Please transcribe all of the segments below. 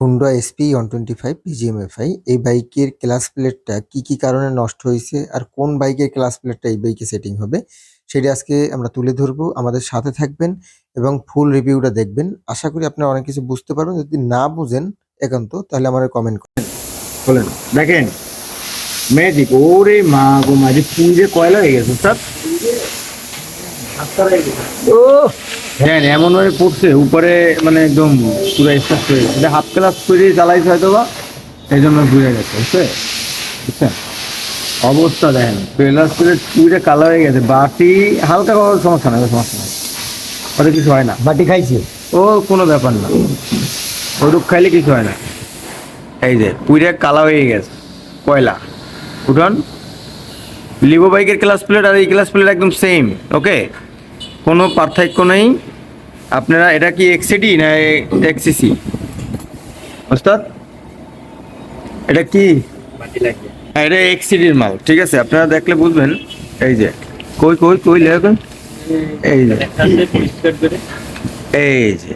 Honda SP one twenty five PGMFI এই বাইকের class প্লেটটা কি কি কারণে নষ্ট হয়েছে আর কোন বাইকের ক্লাস প্লেটটা এই বাইকে সেটিং হবে, সেটা আজকে আমরা তুলে ধরবো। আমাদের সাথে থাকবেন এবং ফুল রিভিউটা দেখবেন। আশা করি আপনারা অনেক কিছু বুঝতে পারবেন। যদি না বুঝেন একান্ত, তাহলে আমার কমেন্ট করুন। বলেন। দেখেন ম্যাজিক ওরে মা গো, মাঝে পুঁজে কয়লা হয়ে গেছে, স্যার। ও হ্যাঁ এমন ভাবে পড়ছে উপরে মানে একদম পুরো স্টার্ট হয়ে গেছে। হাফ ক্লাস করে চালাইছে হয়তো বা এই জন্য ঘুরে গেছে বুঝছে? বুঝছেন অবস্থা দেখেন ট্রেলার করে পুরে কালো হয়ে গেছে। বাটি হালকা কোনো সমস্যা নাই সমস্যা নাই। ওটা কিছু হয় না। বাটি খাইছে? ও কোনো ব্যাপার না। ওরূপ খাইলে কিছু হয় না। এই যে পুরে কালা হয়ে গেছে। কয়লা। উঠন। লিভো বাইকের ক্লাস প্লেট আর এই ক্লাস প্লেট একদম সেম ওকে কোনো পার্থক্য নেই। আপনারা এটা কি এক্সিডি না এক্সিসি ওস্তাদ, এটা কি? হ্যাঁ এটা এক্সিডির মাল, ঠিক আছে, আপনারা দেখলে বুঝবেন। এই যে, কই কই কই লেখেন এই যে এই যে,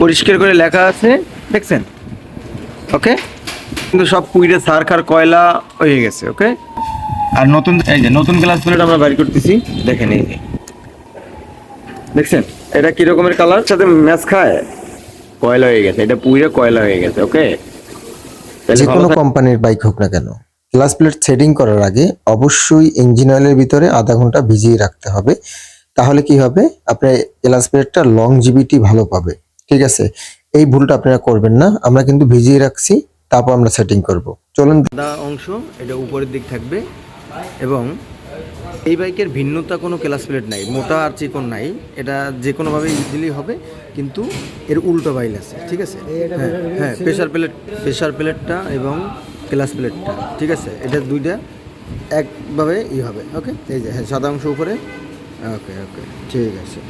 পরিষ্কার করে লেখা আছে, দেখছেন? ওকে? কিন্তু সব পুইরে সার খার কয়লা হয়ে গেছে, ওকে? আর নতুন, এই যে, নতুন গ্লাস প্লেট আমরা বাইর করতেছি, দেখেন এই যে। দেখছেন? এটা কি রকমের কালার সাথে ম্যাচ খায়? কয়লা হয়ে গেছে। এটা পুইরে কয়লা হয়ে গেছে ওকে যে কোনো কোম্পানির বাইক হোক না কেন ক্লাস প্লেট সেটিং করার আগে অবশ্যই ইঞ্জিন অয়েলের ভিতরে আধা ঘণ্টা ভিজিয়ে রাখতে হবে। তাহলে কি হবে? আপনার ক্লাস প্লেটটা লং জিবিটি ভালো পাবে। ঠিক আছে? এই ভুলটা আপনারা করবেন না। আমরা কিন্তু ভিজিয়ে রাখছি তারপর আমরা সেটিং করব। চলুন অংশ এটা উপরের দিক থাকবে এবং এই বাইকের ভিন্নতা কোনো ক্লাস প্লেট নাই মোটা আর চিকন নাই এটা যে কোনোভাবে ইজিলি হবে কিন্তু এর উল্টো বাইল আছে ঠিক আছে? হ্যাঁ হ্যাঁ প্রেশার প্লেট প্রেশার প্লেটটা এবং ক্লাস প্লেটটা ঠিক আছে? এটা দুইটা একভাবে ই হবে ওকে এই যে হ্যাঁ সাদা অংশ উপরে ওকে ওকে ঠিক আছে।